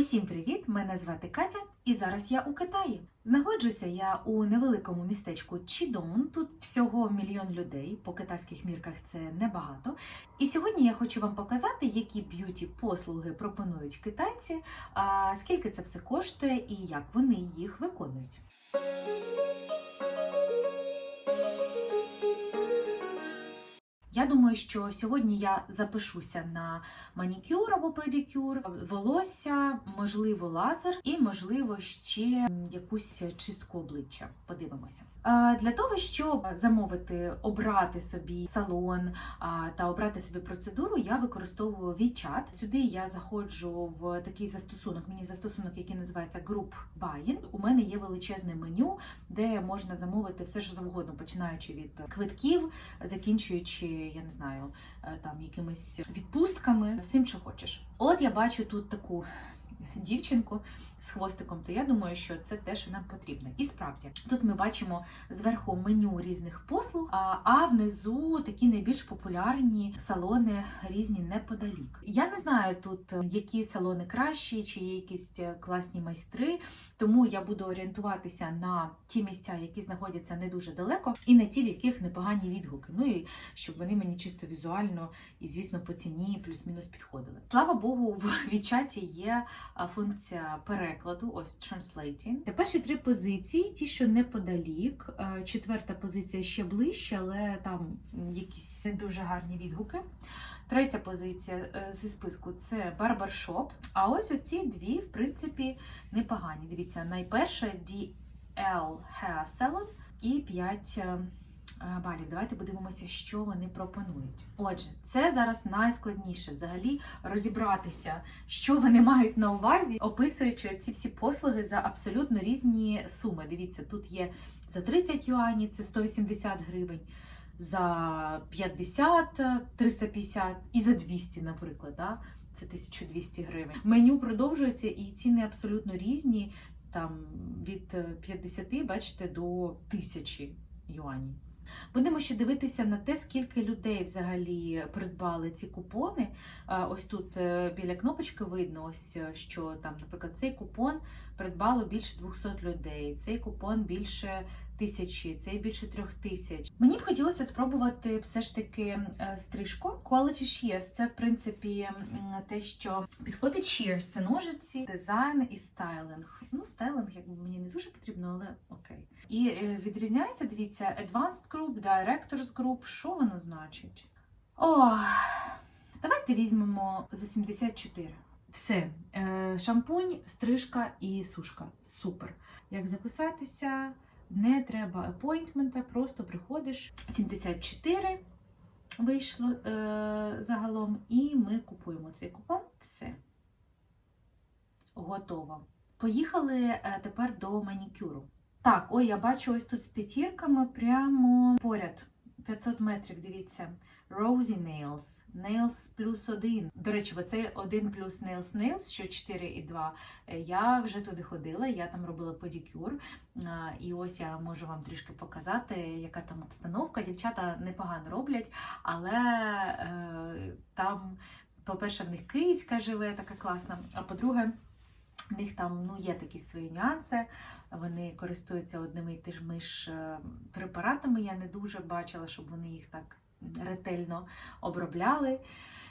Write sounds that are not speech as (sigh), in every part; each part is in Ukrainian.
Усім привіт! Мене звати Катя, і зараз я у Китаї. Знаходжуся я у невеликому містечку Чідон. Тут всього мільйон людей. По китайських мірках це небагато. І сьогодні я хочу вам показати, які б'юті послуги пропонують китайці, скільки це все коштує і як вони їх виконують. Я думаю, що сьогодні я запишуся на манікюр або педикюр, волосся, можливо, лазер і, можливо, ще якусь чистку обличчя. Подивимося. Для того, щоб замовити, обрати собі салон та обрати собі процедуру, я використовую WeChat. Сюди я заходжу в такий застосунок. Мені застосунок, який називається Group Buying. У мене є величезне меню, де можна замовити все, що завгодно, починаючи від квитків, закінчуючи, я не знаю, е, там якимись відпустками, всім, що хочеш. От я бачу тут таку дівчинку з хвостиком, то я думаю, що це те, що нам потрібно. І справді, тут ми бачимо зверху меню різних послуг, а, внизу такі найбільш популярні салони різні неподалік. Я не знаю тут, е, які салони кращі, чи є якісь е, класні майстри, тому я буду орієнтуватися на ті місця, які знаходяться не дуже далеко, і на ті, в яких непогані відгуки. Ну і щоб вони мені чисто візуально і, звісно, по ціні плюс-мінус підходили. Слава Богу, в (laughs) Вічаті є функція перекладу, ось translating. Це перші три позиції, ті, що неподалік. Е, Четверта позиція ще ближче, але там якісь не дуже гарні відгуки. Третя позиція е, зі списку це барбершоп. А ось оці дві, в принципі, непогані. Дивіться, найперша DL Hair Salon і 5 е, е, балів. Давайте подивимося, що вони пропонують. Отже, це зараз найскладніше взагалі розібратися, що вони мають на увазі, описуючи ці всі послуги за абсолютно різні суми. Дивіться, тут є за 30 юанів, це 180 гривень. За 50, 350 і за 200, наприклад, да? це 1200 гривень. Меню продовжується і ціни абсолютно різні. Там від е, 50, бачите, до 1000 юанів. Будемо ще дивитися на те, скільки людей взагалі придбали ці купони. Ось тут е, біля кнопочки видно, ось е, що там, наприклад, цей купон придбало більше 200 людей, цей купон більше тисячі, цей більше трьох тисяч. Мені б хотілося спробувати все ж таки е, стрижку. Quality Shears – це в принципі те, що підходить Shears – це ножиці, дизайн і стайлинг. Ну, стайлинг якби мені не дуже потрібно, але окей. І е, відрізняється, дивіться, Advanced Group, Directors Group. Що воно значить? О, давайте візьмемо за 74. Все, Е, шампунь, стрижка і сушка. Супер. Як записатися? Не треба апойнтмента, просто приходиш 74 вийшло е, загалом, і ми купуємо цей купон. Все. Готово. Поїхали е, тепер до манікюру. Так, ой, я бачу ось тут з п'ятірками прямо поряд. 500 метрів, дивіться. Rosy Nails, Nails плюс 1. До речі, оцей 1 плюс Nails Nails, що 4 і 2. е, Я вже туди ходила, я там робила. А, І ось я можу вам трішки показати, яка там обстановка. Дівчата непогано роблять, але е, там, по-перше, в них київська живе, така класна. А по-друге, в них там ну, є такі свої нюанси. Вони користуються одними і тими ж е, препаратами. Я не дуже бачила, щоб вони їх так ретельно обробляли.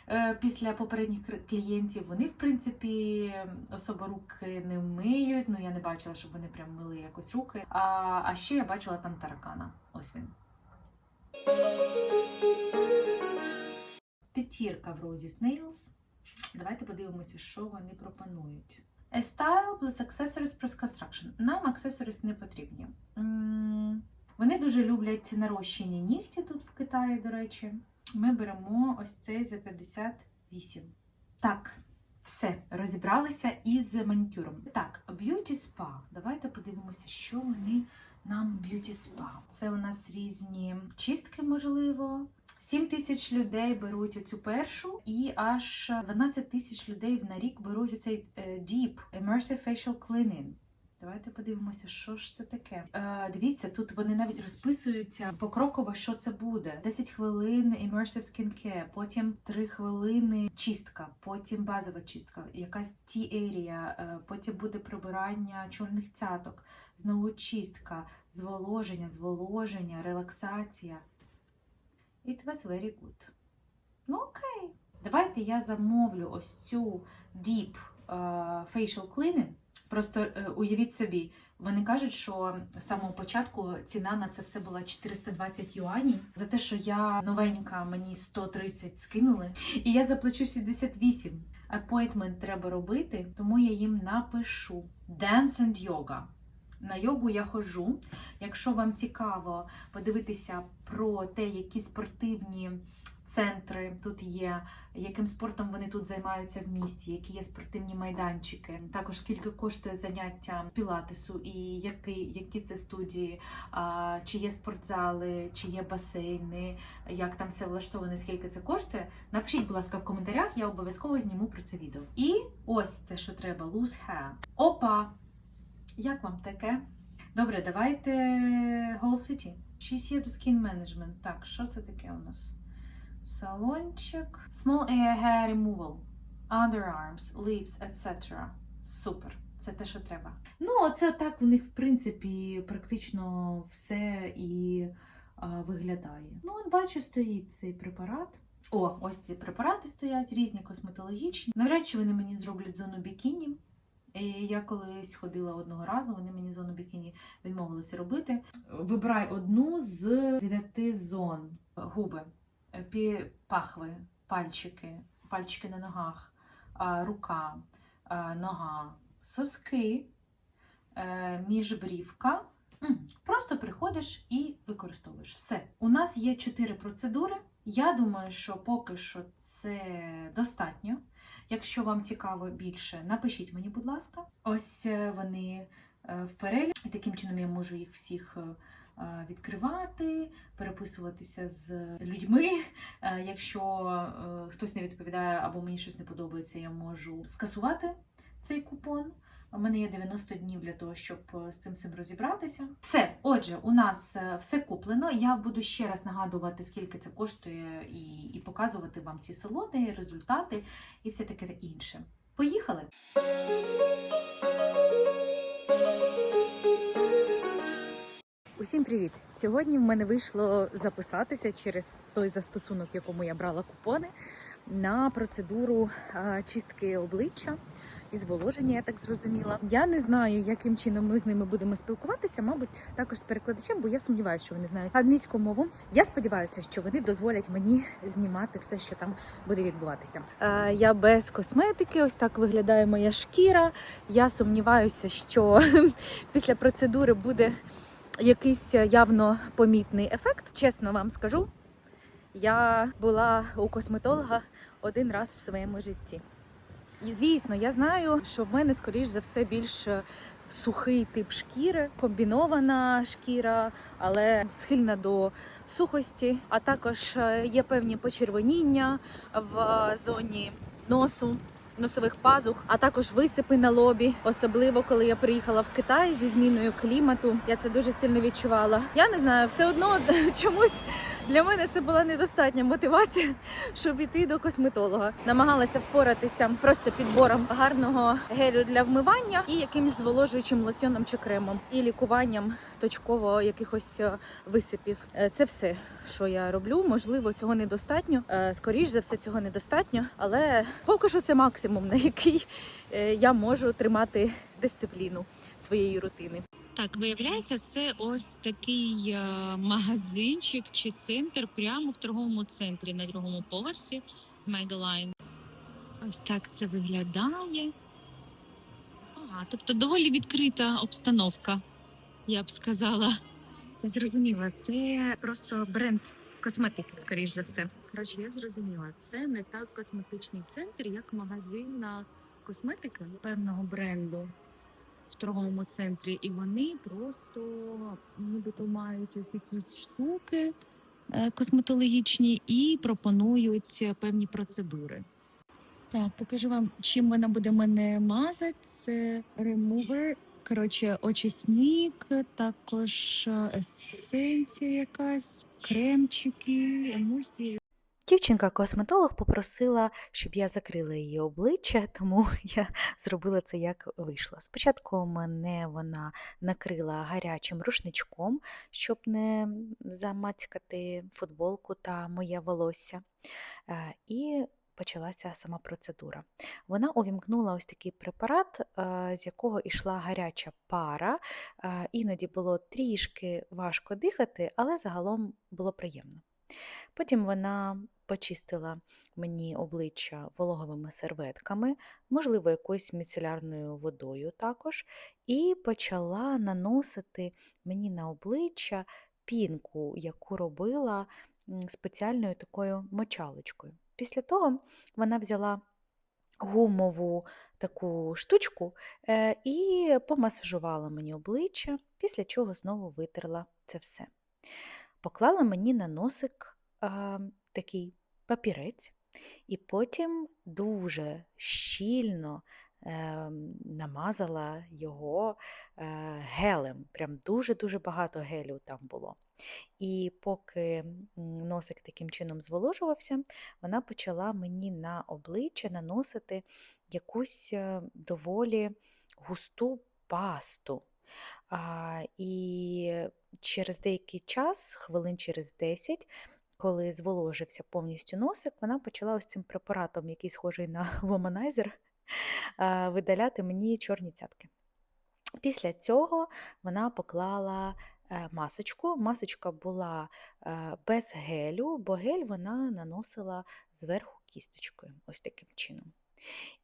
Е, Після попередніх клієнтів вони, в принципі, особо руки не миють. Ну я не бачила, щоб вони прям мили якось руки. А, а ще я бачила там таракана. Ось він. П'ятірка в Rosy Snails. Давайте подивимося, що вони пропонують. A style плюс accessories плюс construction. Нам accessories не потрібні. Вони дуже люблять нарощені нігті тут в Китаї, до речі. Ми беремо ось цей за 58. Так, все, розібралися із манікюром. Так, Beauty Spa. Давайте подивимося, що вони нам Beauty Spa. Це у нас різні чистки, можливо. 7 тисяч людей беруть оцю першу, і аж 12 тисяч людей на рік беруть оцей е, Deep Immersive Facial Cleaning. Давайте подивимося, що ж це таке. Е, дивіться, тут вони навіть розписуються покроково, що це буде. 10 хвилин immersive skincare, потім 3 хвилини чистка, потім базова чистка, якась tea-area, е, потім буде прибирання чорних цяток, знову чистка, зволоження, зволоження, релаксація. It was very good. Ну окей. Давайте я замовлю ось цю Deep е, Facial Cleaning. Просто е, уявіть собі, вони кажуть, що з самого початку ціна на це все була 420 юанів. За те, що я новенька, мені 130 скинули, і я заплачу 68. Appointment треба робити, тому я їм напишу Dance and Yoga. На йогу я ходжу. Якщо вам цікаво подивитися про те, які спортивні центри тут є, яким спортом вони тут займаються в місті, які є спортивні майданчики, також скільки коштує заняття пілатесу, і які, які це студії, чи є спортзали, чи є басейни, як там все влаштовано, скільки це коштує. Напишіть, будь ласка, в коментарях, я обов'язково зніму про це відео. І ось це, що треба: loose hair. Опа! Як вам таке? Добре, давайте Whole City. She's here to skin management. Так, що це таке у нас? Салончик. Small air hair removal. Underarms, lips, etc. Супер. Це те, що треба. Ну, оце так у них, в принципі, практично все і а, виглядає. Ну, от бачу, стоїть цей препарат. О, ось ці препарати стоять, різні косметологічні. Навряд чи вони мені зроблять зону бікіні. І Я колись ходила одного разу, вони мені зону бікіні відмовилися робити. Вибирай одну з дев'яти зон губи, пахви, пальчики, пальчики на ногах, рука, нога, соски, е, міжбрівка. Просто приходиш і використовуєш. Все. У нас є чотири процедури. Я думаю, що поки що це достатньо. Якщо вам цікаво більше, напишіть мені, будь ласка. Ось е, вони е, в перелік. І таким чином я можу їх всіх е, відкривати, переписуватися з людьми. Якщо хтось не відповідає або мені щось не подобається, я можу скасувати цей купон. У мене є 90 днів для того, щоб е, з цим всім розібратися. Все, отже, у нас е, все куплено. Я буду ще раз нагадувати, скільки це коштує, і, і показувати вам ці салони, результати і все таке інше. Поїхали! Усім привіт! Сьогодні в мене вийшло записатися через той застосунок, в якому я брала купони, на процедуру чистки обличчя і зволоження, я так зрозуміла. Я не знаю, яким чином ми з ними будемо спілкуватися, мабуть, також з перекладачем, бо я сумніваюся, що вони знають англійську мову. Я сподіваюся, що вони дозволять мені знімати все, що там буде відбуватися. Е, я без косметики, ось так виглядає моя шкіра. Я сумніваюся, що (laughs) після процедури буде якийсь явно помітний ефект. Чесно вам скажу, я була у косметолога один раз в своєму житті. І звісно, я знаю, що в мене, скоріш за все, більш е, сухий тип шкіри, комбінована шкіра, але схильна до сухості. А також е, є певні почервоніння в зоні носу. Носових пазух, а також висипи на лобі, особливо коли я приїхала в Китай зі зміною клімату. Я це дуже сильно відчувала. Я не знаю, все одно (laughs) чомусь для мене це була недостатня мотивація, щоб іти до косметолога. Намагалася впоратися просто підбором гарного гелю для вмивання і якимсь зволожуючим лосьоном чи кремом, і лікуванням точково якихось е, висипів. Е, Це все, що я роблю. Можливо, цього недостатньо. Е, Скоріш за все, цього недостатньо, але поки що це максимум, на який я можу тримати дисципліну своєї рутини. Так, виявляється, це ось такий е, магазинчик чи центр прямо в торговому центрі на другому поверсі Мегалайн. Ось так це виглядає. Ага, тобто доволі відкрита обстановка, я б сказала. Зрозуміла, це просто бренд косметики, скоріш за все. Коротше, я зрозуміла, це не так косметичний центр, як магазин на косметики певного бренду в торговому центрі. І вони просто нібито мають ось якісь штуки е, косметологічні і пропонують певні процедури. Так, покажу вам, чим вона буде мене мазати. Це Remover коротше, очисник, також е, есенція якась, кремчики, емульсії. Дівчинка-косметолог попросила, щоб я закрила її обличчя, (laughs) тому я зробила це як вийшло. Спочатку мене вона накрила гарячим рушничком, щоб не замацькати футболку та моє волосся. Е, І почалася сама процедура. Вона увімкнула ось такий препарат, е, з якого йшла гаряча пара. Е, Іноді було трішки важко дихати, але загалом було приємно. Потім вона почистила мені обличчя вологовими серветками, можливо, якоюсь міцелярною водою також, і почала наносити мені на обличчя пінку, яку робила спеціальною такою мочалочкою. Після того вона взяла гумову таку штучку е, і помасажувала мені обличчя, після чого знову витерла це все. Поклала мені на носик а, такий папірець, і потім дуже щільно е, намазала його е, гелем. Прям дуже-дуже багато гелю там було. І поки носик таким чином зволожувався, вона почала мені на обличчя наносити якусь е, доволі густу пасту. А, і через деякий час, хвилин через 10, коли зволожився повністю носик, вона почала ось цим препаратом, який схожий на (laughs) воманайзер, видаляти мені чорні цятки. Після цього вона поклала е, масочку. Масочка була е, без гелю, бо гель вона наносила зверху кісточкою, ось таким чином.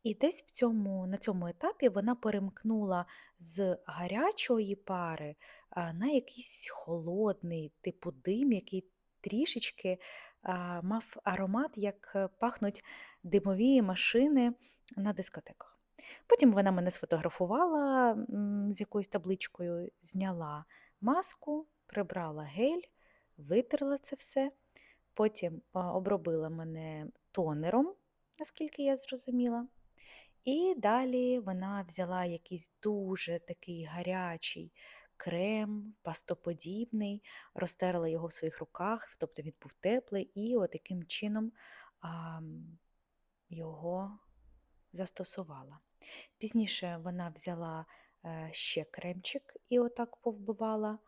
І десь в цьому, на цьому етапі вона перемкнула з гарячої пари на якийсь холодний, типу дим, який трішечки мав аромат, як е, пахнуть димові машини на дискотеках. Потім вона мене сфотографувала з якоюсь табличкою, зняла маску, прибрала гель, витерла це все. Потім обробила мене тонером, наскільки я зрозуміла. І далі вона взяла якийсь дуже такий гарячий крем, пастоподібний, розтерла його в своїх руках, тобто він був теплий, і отаким чином а, його застосувала. Пізніше вона взяла е, ще кремчик і отак повбивала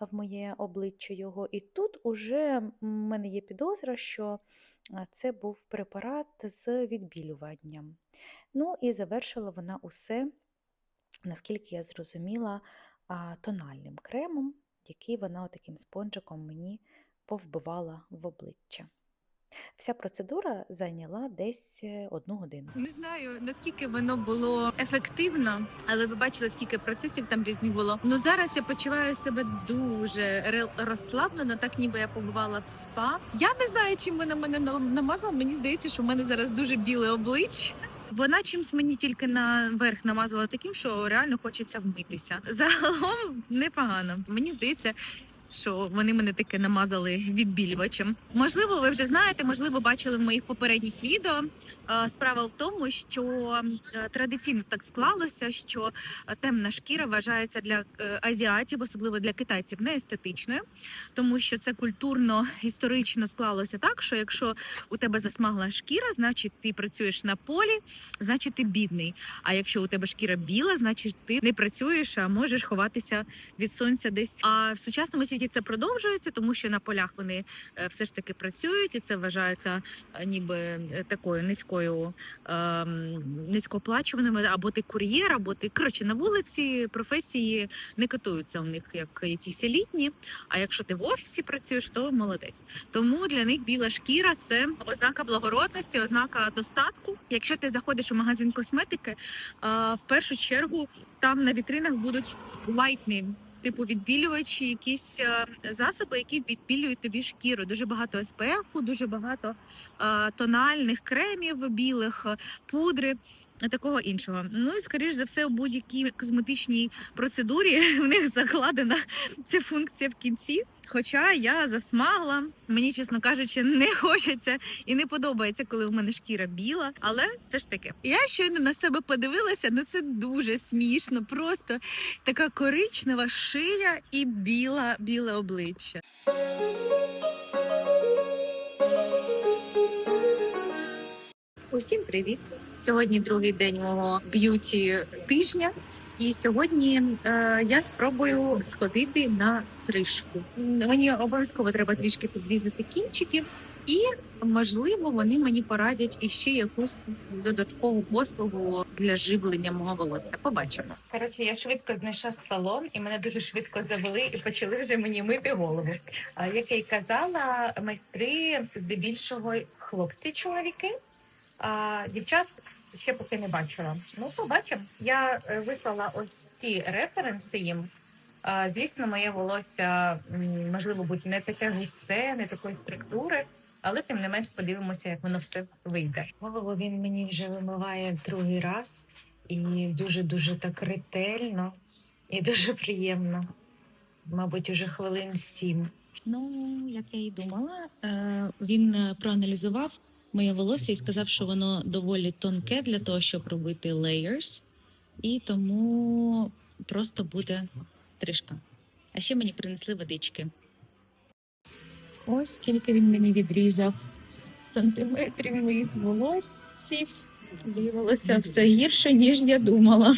в моє обличчя його. І тут уже в мене є підозра, що це був препарат з відбілюванням. Ну і завершила вона усе, наскільки я зрозуміла, тональним кремом, який вона таким спонжиком мені повбивала в обличчя. Вся процедура зайняла десь е, одну годину. Не знаю наскільки воно було ефективно, але ви бачили, скільки процесів там різних було. Ну зараз я почуваю себе дуже розслаблено, так ніби я побувала в спа. Я не знаю, чим вона мене намазала. Мені здається, що в мене зараз дуже біле обличчя. Вона чимсь мені тільки наверх намазала таким, що реально хочеться вмитися. Загалом непогано. Мені здається, що вони мене таке намазали відбілювачем. Можливо, ви вже знаєте, можливо, бачили в моїх попередніх відео. Е, Справа в тому, що е, традиційно так склалося, що е, темна шкіра вважається для азіатів, особливо для китайців, не естетичною, тому що це культурно історично склалося так, що якщо у тебе засмагла шкіра, значить ти працюєш на полі, значить ти бідний. А якщо у тебе шкіра біла, значить ти не працюєш, а можеш ховатися від сонця десь. А в сучасному світі це продовжується, тому що на полях вони е, все ж таки працюють, і це вважається е, ніби е, такою низькою ем, низькооплачуваними, або ти кур'єр, або ти коротше на вулиці професії не катуються у них як якісь елітні. А якщо ти в офісі працюєш, то молодець. Тому для них біла шкіра це ознака благородності, ознака достатку. Якщо ти заходиш у магазин косметики, в першу чергу там на вітринах будуть whitening, типу відбілювачі, якісь е, засоби, які відбілюють тобі шкіру. Дуже багато СПФ, дуже багато е, тональних кремів білих, е, пудри. Такого іншого. Ну і скоріш за все, у будь-якій косметичній процедурі (laughs) в них закладена ця функція в кінці. Хоча я засмагла, мені, чесно кажучи, не хочеться і не подобається, коли в мене шкіра біла. Але це ж таке. Я щойно на себе подивилася, ну це дуже смішно. Просто така коричнева шия і біла, біле обличчя. Усім привіт! Сьогодні другий день мого б'юті тижня, і сьогодні е, я спробую сходити на стрижку. Мені обов'язково треба трішки підрізати кінчиків, і можливо вони мені порадять іще якусь додаткову послугу для живлення мого волосся. Побачимо. Коротше, я швидко знайшла салон, і мене дуже швидко завели і почали вже мені мити голову. Як я й казала, майстри здебільшого хлопці, чоловіки. А дівчат ще поки не бачила. Ну, побачимо. Я е, вислала ось ці референси їм. Звісно, моє волосся можливо бути не таке густе, не такої структури, але тим не менш подивимося, як воно все вийде. Голову він мені вже вимиває другий раз і дуже дуже так ретельно і дуже приємно. Мабуть, уже хвилин сім. Ну, як я і думала, е, він проаналізував моє волосся і сказав, що воно доволі тонке для того, щоб робити layers, і тому просто буде стрижка. А ще мені принесли водички. Ось скільки він мені відрізав сантиметрів моїх волоссів. Виявилося все гірше, ніж я думала.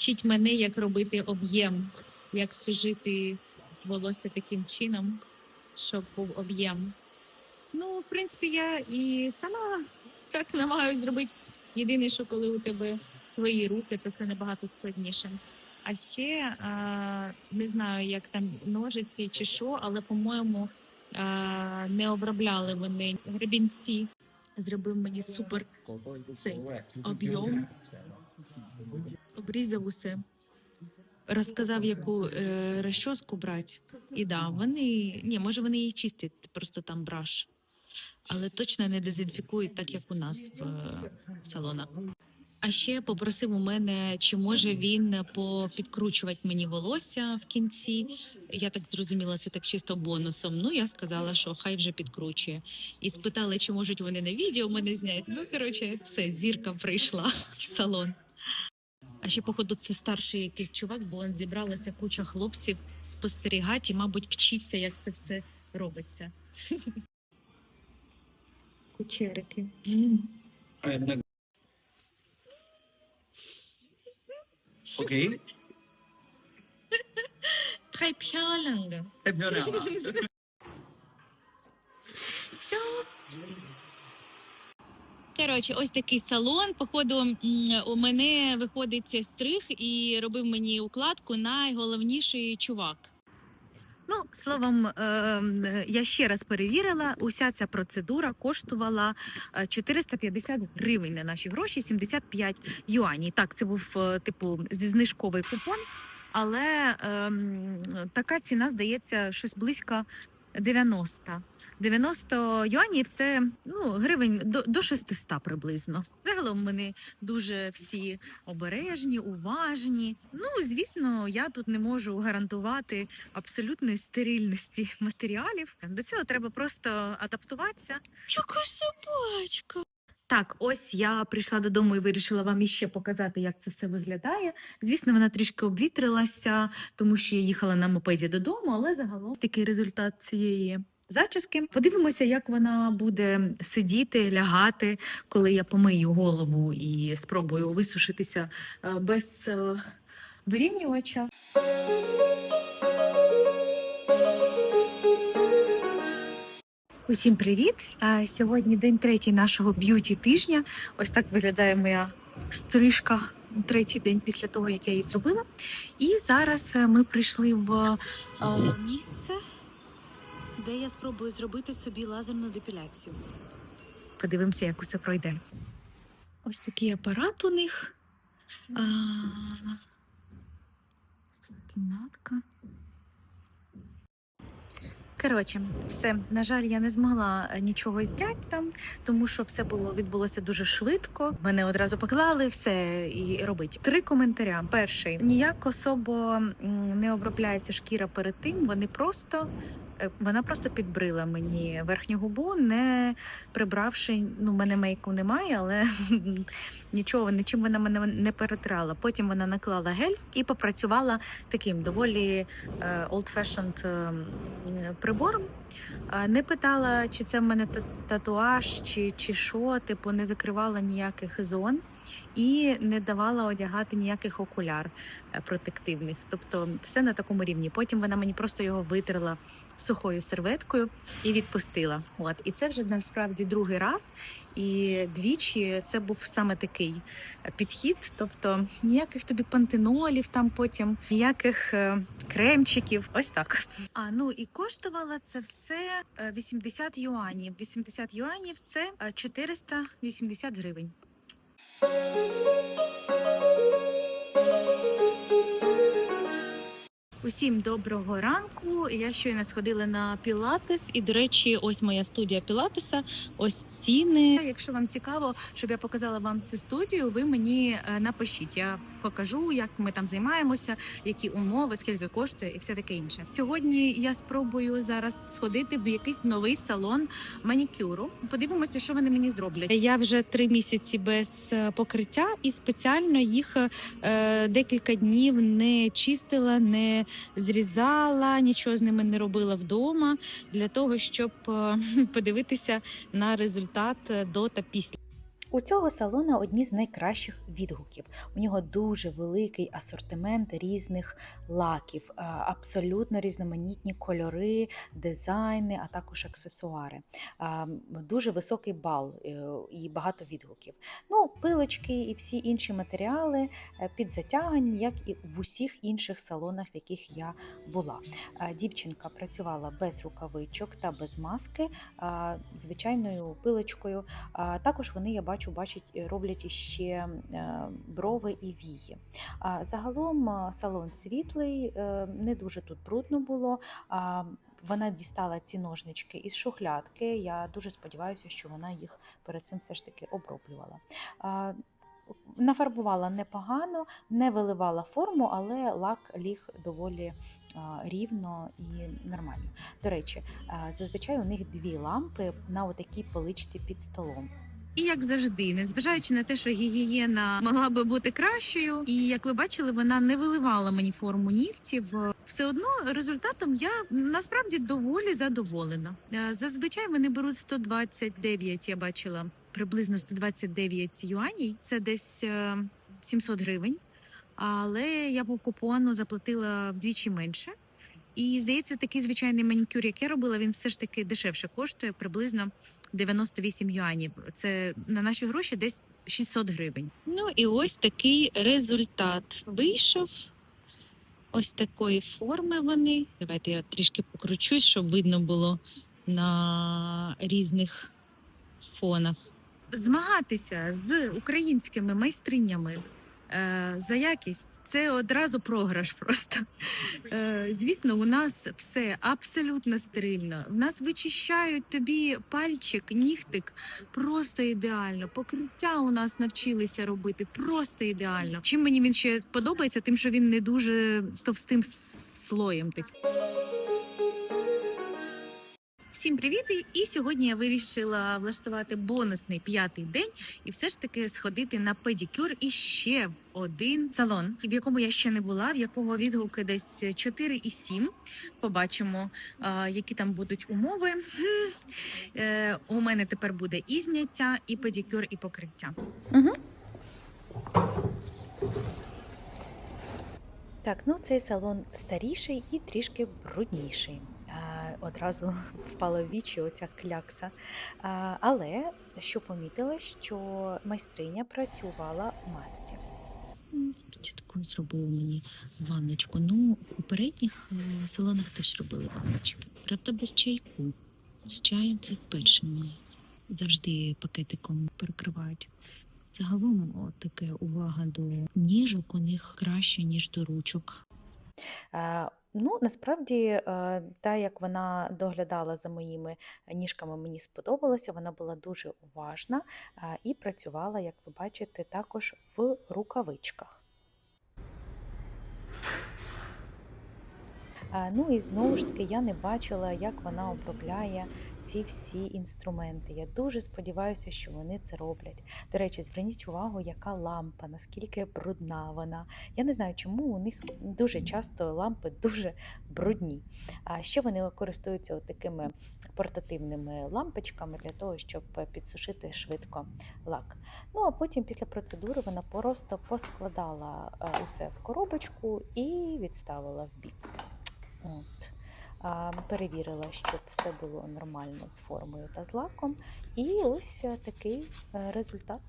Вчить мене, як робити об'єм, як сужити волосся таким чином, щоб був об'єм. Ну, в принципі, я і сама так намагаюся зробити. Єдине, що коли у тебе твої руки, то це набагато складніше. А ще не знаю, як там ножиці чи що, але, по-моєму, не обробляли вони гребінці. Зробив мені супер цей об'єм. Обрізав усе. Розказав, яку е, розчоску брати. І да, вони. Ні, може вони її чистять, просто там браш. Але точно не дезінфікують, так як у нас в е, салонах. А ще попросив у мене, чи може він попідкручувати мені волосся в кінці. Я так зрозуміла, це так чисто бонусом. Ну я сказала, що хай вже підкручує. І спитали, чи можуть вони на відео мене зняти. Ну коротше, все, зірка прийшла в салон. А ще, походу, це старший якийсь чувак, бо он зібралася куча хлопців спостерігати і, мабуть, вчиться, як це все робиться. (laughs) Кучерики. Окей. Très bien. Très bien. Все. Коротше, ось такий салон. Походу, у мене виходить стриг і робив мені укладку найголовніший чувак. Ну, словом, е, е, я ще раз перевірила, уся ця процедура коштувала е, 450 гривень на наші гроші, 75 юанів. Так, це був е, типу знижковий купон, але ем, така ціна здається щось близько 90. 90 юанів це ну, гривень до, до 600 приблизно. Загалом вони дуже всі обережні, уважні. Ну, звісно, я тут не можу гарантувати абсолютної стерильності матеріалів. До цього треба просто адаптуватися. Яка собачка. Так, ось я прийшла додому і вирішила вам іще показати, як це все виглядає. Звісно, вона трішки обвітрилася, тому що я їхала на мопеді додому, але загалом такий результат цієї. Зачіски. Подивимося, як вона буде сидіти, лягати, коли я помию голову і спробую висушитися е, без е, вирівнювача. Усім привіт! Сьогодні день третій нашого б'юті тижня. Ось так виглядає моя стрижка третій день після того, як я її зробила. І зараз е, ми прийшли в е, місце, де я спробую зробити собі лазерну депіляцію. подивимося, як усе пройде. Ось такий апарат у них. А, кімнатка. Коротше, все. На жаль, я не змогла нічого зняти там, тому що все було відбулося дуже швидко. Мене одразу поклали все і робить. Три коментаря. Перший ніяк особо не обробляється шкіра перед тим. Вони просто. Е, Вона просто підбрила мені верхню губу, не прибравши. Ну, в мене мейку немає, але (laughs) нічого, нічим вона мене не перетирала. Потім вона наклала гель і попрацювала таким доволі е, old-fashioned е, прибором. Не питала, чи це в мене татуаж, чи, чи що, типу, не закривала ніяких зон і не давала одягати ніяких окуляр протективних. Тобто все на такому рівні. Потім вона мені просто його витерла сухою серветкою і відпустила. От і це вже насправді другий раз. І двічі це був саме такий е, підхід. Тобто ніяких тобі пантенолів, там потім ніяких е, кремчиків. Ось так. А ну і коштувало це все е, 80 юанів. 80 юанів це е, 480 гривень. Усім доброго ранку. Я щойно сходила на пілатес, і до речі, ось моя студія пілатеса. Ось ціни. Якщо вам цікаво, щоб я показала вам цю студію, ви мені е, напишіть. Я покажу, як ми там займаємося, які умови, скільки коштує і все таке інше. Сьогодні я спробую зараз сходити в якийсь новий салон манікюру. Подивимося, що вони мені зроблять. Я вже три місяці без е, покриття і спеціально їх е, декілька днів не чистила, не зрізала, нічого з ними не робила вдома для того, щоб е, (laughs) подивитися на результат е, до та після. У цього салона одні з найкращих відгуків. У нього дуже великий асортимент різних лаків, е, абсолютно різноманітні кольори, дизайни, а також аксесуари. Е, Дуже високий бал е, і багато відгуків. Ну, пилочки і всі інші матеріали під затягані, як і в усіх інших салонах, в яких я була. Дівчинка працювала без рукавичок та без маски, звичайною пилочкою. Також вони, я бачу, бачать, е, роблять іще е, брови і вії. Загалом е, салон світлий, не дуже тут брудно було. Вона дістала ці ножнички із шухлядки. Я дуже сподіваюся, що вона їх перед цим все ж таки оброблювала. Нафарбувала непогано, не виливала форму, але лак ліг доволі рівно і нормально. До речі, зазвичай у них дві лампи на отакій поличці під столом. І як завжди, незважаючи на те, що гігієна могла би бути кращою, і як ви бачили, вона не виливала мені форму нігтів. Все одно результатом я насправді доволі задоволена. Е, Зазвичай вони беруть 129, я бачила приблизно 129 юаней. Це десь е, 700 гривень. Але я по купону заплатила вдвічі менше. І здається, такий звичайний манікюр, як я робила, він все ж таки дешевше коштує приблизно 98 юанів. Це на наші гроші десь 600 гривень. Ну і ось такий результат вийшов. Ось такої форми вони. Давайте я трішки покручусь, щоб видно було на різних фонах. Змагатися з українськими майстринями за якість це одразу програш просто. Е, Звісно, у нас все абсолютно стерильно. В нас вичищають тобі пальчик, нігтик просто ідеально. Покриття у нас навчилися робити просто ідеально. Чим мені він ще подобається, тим, що він не дуже товстим слоєм таким. Всім привіт! І сьогодні я вирішила влаштувати бонусний п'ятий день і все ж таки сходити на педикюр і ще один салон, в якому я ще не була, в якого відгуки десь 4 і 7. Побачимо, які там будуть умови. Е, У мене тепер буде і зняття, і педикюр, і покриття. Угу. Так, ну цей салон старіший і трішки брудніший. Одразу (laughs) впала в вічі оця клякса. Але що помітила, що майстриня працювала в масці. Спочатку зробили мені ванночку. Ну, в попередніх е, салонах теж робили ванночки. Правда, без чайку. З чаєм це вперше мені. Завжди пакетиком перекривають. Загалом от таке увага до ніжок у них краще, ніж до ручок. Е, Ну, насправді, е, та, як вона доглядала за моїми ніжками, мені сподобалося. Вона була дуже уважна е, і працювала, як ви бачите, також в рукавичках. Е, Ну і знову ж таки я не бачила, як вона обробляє ці всі інструменти. Я дуже сподіваюся, що вони це роблять. До речі, зверніть увагу, яка лампа, наскільки брудна вона. Я не знаю, чому у них дуже часто лампи дуже брудні. А ще вони користуються такими портативними лампочками для того, щоб підсушити швидко лак. Ну а потім, після процедури, вона просто поскладала е, усе в коробочку і відставила в бік. От. Перевірила, щоб все було нормально з формою та з лаком. І ось е, такий е, результат.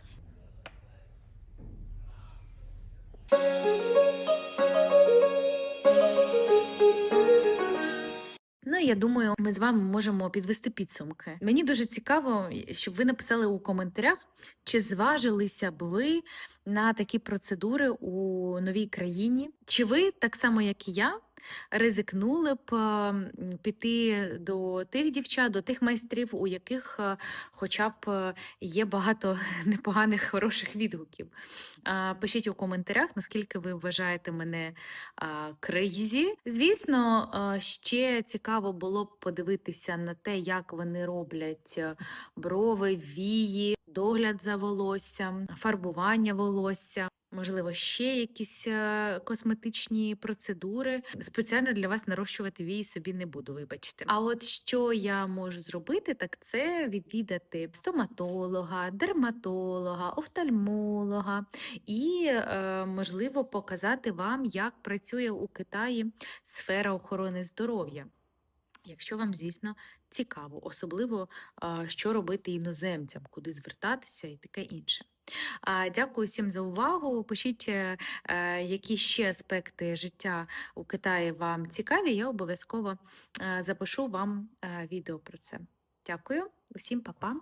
Ну, я думаю, ми з вами можемо підвести підсумки. Мені дуже цікаво, щоб ви написали у коментарях, чи зважилися б ви на такі процедури у новій країні, чи ви, так само як і я, ризикнули б е, піти до тих дівчат, до тих майстрів, у яких е, хоча б е, є багато (laughs) непоганих хороших відгуків. Пишіть у коментарях, наскільки ви вважаєте мене крейзі. Звісно, ще цікаво було б подивитися на те, як вони роблять е, брови, вії, догляд за волоссям, фарбування волосся. Можливо, ще якісь е, косметичні процедури. Спеціально для вас нарощувати вії собі не буду, вибачте. А от що я можу зробити, так це відвідати стоматолога, дерматолога, офтальмолога і, е, можливо, показати вам, як працює у Китаї сфера охорони здоров'я. Якщо вам, звісно, цікаво, особливо що робити іноземцям, куди звертатися і таке інше. Дякую всім за увагу. Пишіть, е, е, які ще аспекти життя у Китаї вам цікаві. Я обов'язково е, запишу вам відео про це. Дякую, усім па-па.